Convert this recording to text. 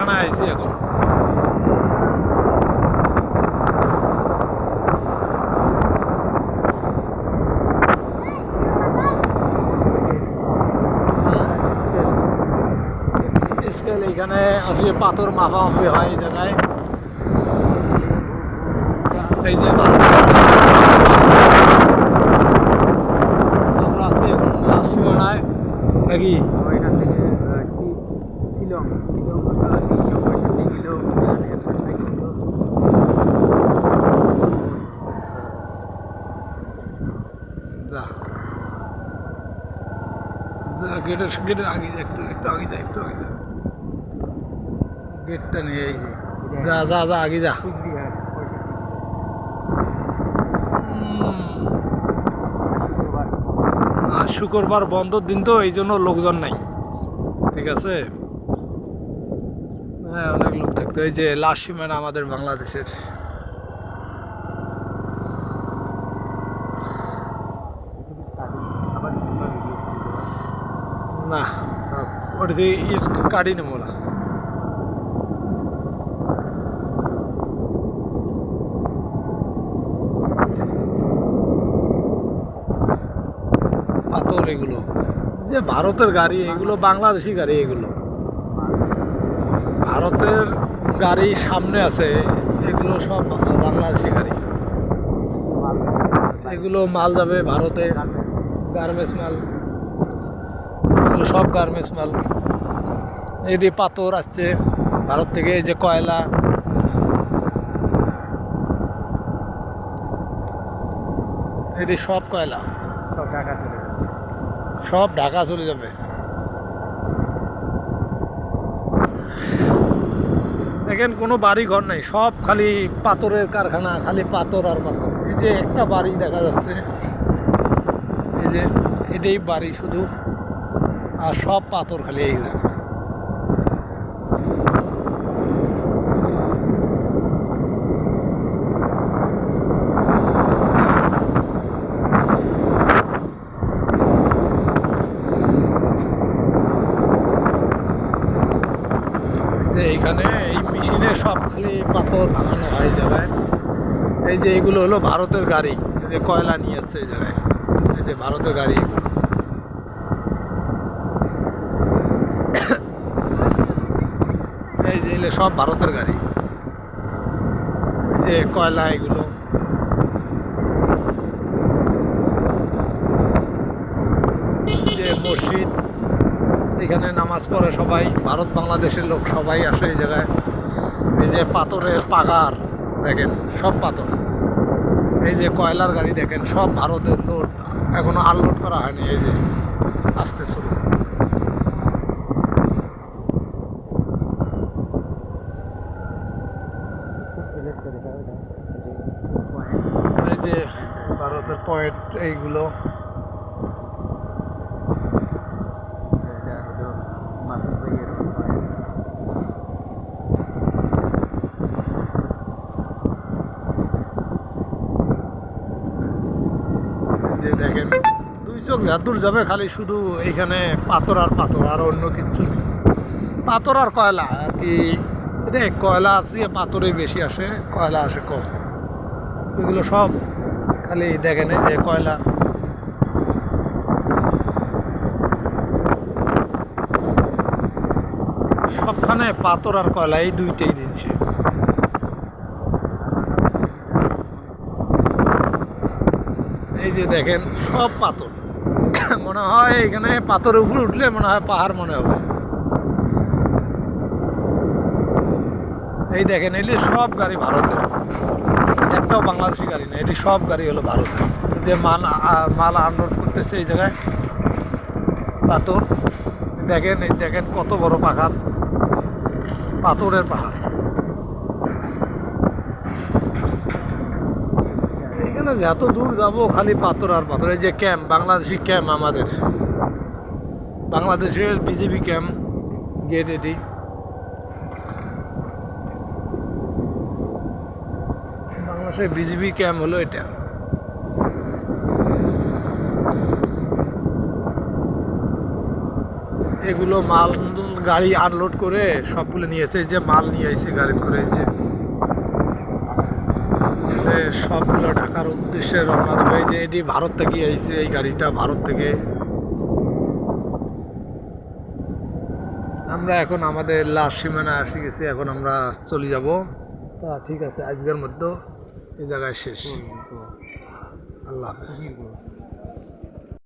এখন। স্কেল এইখানে আসলে পাথর মাপা মাপি হয় এই জায়গায়। এই যে আমরা আছি এখন লাস্ট সীমানায় নাকি? গেটের গেটের আগে যা, একটু একটু আগে যা। একটু আগে যা গেটটা নিয়ে যা যা যা আগে যা শুক্রবার বন্ধর দিন তো, এই জন্য লোকজন নাই। ঠিক আছে? হ্যাঁ অনেক লোক থাকতো। এই যে লাস্ট সীমানা আমাদের বাংলাদেশের। না ওটা দিয়ে কাটি নেব পাথর এগুলো। যে ভারতের গাড়ি, এগুলো বাংলাদেশি গাড়ি, এগুলো। ভারতের গাড়ি সামনে আছে এগুলো সব বাংলাদেশি গাড়ি এগুলো মাল যাবে ভারতে গার্মেন্টস মাল এগুলো সব গার্মেন্টস মাল। এটি পাথর আসছে ভারত থেকে এই যে কয়লা। এটি সব কয়লা। সব ঢাকা চলে যাবে সব ঢাকা চলে যাবে দেখেন, কোনো বাড়ি ঘর নাই, সব খালি পাথরের কারখানা, খালি পাথর আর পাথর। এই যে একটা বাড়ি দেখা যাচ্ছে, এই যে এটাই বাড়ি শুধু, আর সব পাথর খালি এই জায়গা যে এইখানে এই মেশিনে সব খালি পাথর ভাঙানো হয় জায়গায়। এই যে এইগুলো হলো ভারতের গাড়ি, এই যে কয়লা নিয়ে আসছে এই জায়গায়। এই যে ভারতের গাড়ি এগুলো। এই যে এগুলো সব ভারতের গাড়ি। এই যে কয়লা এগুলো। যে মসজিদ, এখানে নামাজ পড়ে সবাই, ভারত বাংলাদেশের লোক সবাই আসে এই জায়গায়। এই যে পাথরের পাগার দেখেন, সব পাথর। এই যে কয়লার গাড়ি, দেখেন, সব ভারতের লোড। এখনও আনলোড করা হয়নি, এই যে আসতে শুরু। এই যে ভারতের পয়েন্ট এইগুলো এটা হলো মাসুদ ভাইয়ের পয়েন্ট এই যে দেখেন, দুই চোখ যাদুর যাবে, খালি শুধু এইখানে পাথর আর পাথর, আর অন্য কিছু নেই। পাথর আর কয়লা, আর কি এটা কয়লা আছে পাথরে বেশি আসে, কয়লা আসে কম। এগুলো সব খালি দেখেন যে কয়লা। সবখানে পাথর আর কয়লা, এই দুইটাই দিচ্ছে। এই যে দেখেন, সব পাথর। মনে হয় এখানে পাথরের উপরে উঠলে মনে হয় পাহাড় মনে হবে। এই দেখেন, এগুলি সব গাড়ি ভারতের। একটাও বাংলাদেশি গাড়ি না, এটি সব গাড়ি হলো ভারতের। যে মাল মাল আনলোড করতেছে এই জায়গায়। পাথর। দেখেন, এই দেখেন কত বড় পাহাড়। পাথরের পাহাড়। এইখানে যত দূর যাব, খালি পাথর আর পাথর। এই যে ক্যাম্প, বাংলাদেশি ক্যাম্প আমাদের। বাংলাদেশের বিজেপি ক্যাম্প, গেট এটি। বাংলাদেশের বিজেপি ক্যাম্প হলো এটা। এগুলো মাল গাড়ি আনলোড করে সবগুলো নিয়েছে যে মাল নিয়ে আইছে গাড়ি করে যে। যে সবগুলো ঢাকার উদ্দেশ্যে রওনা দেবে। এই যে এটি ভারত থেকে আইছে এই গাড়িটা ভারত থেকে। আমরা এখন আমাদের লাস্ট সীমানা এসে গেছি এখন আমরা চলে যাব। তা ঠিক আছে আজকের মধ্যে এই জায়গায় শেষ। আল্লাহ হাফেজ।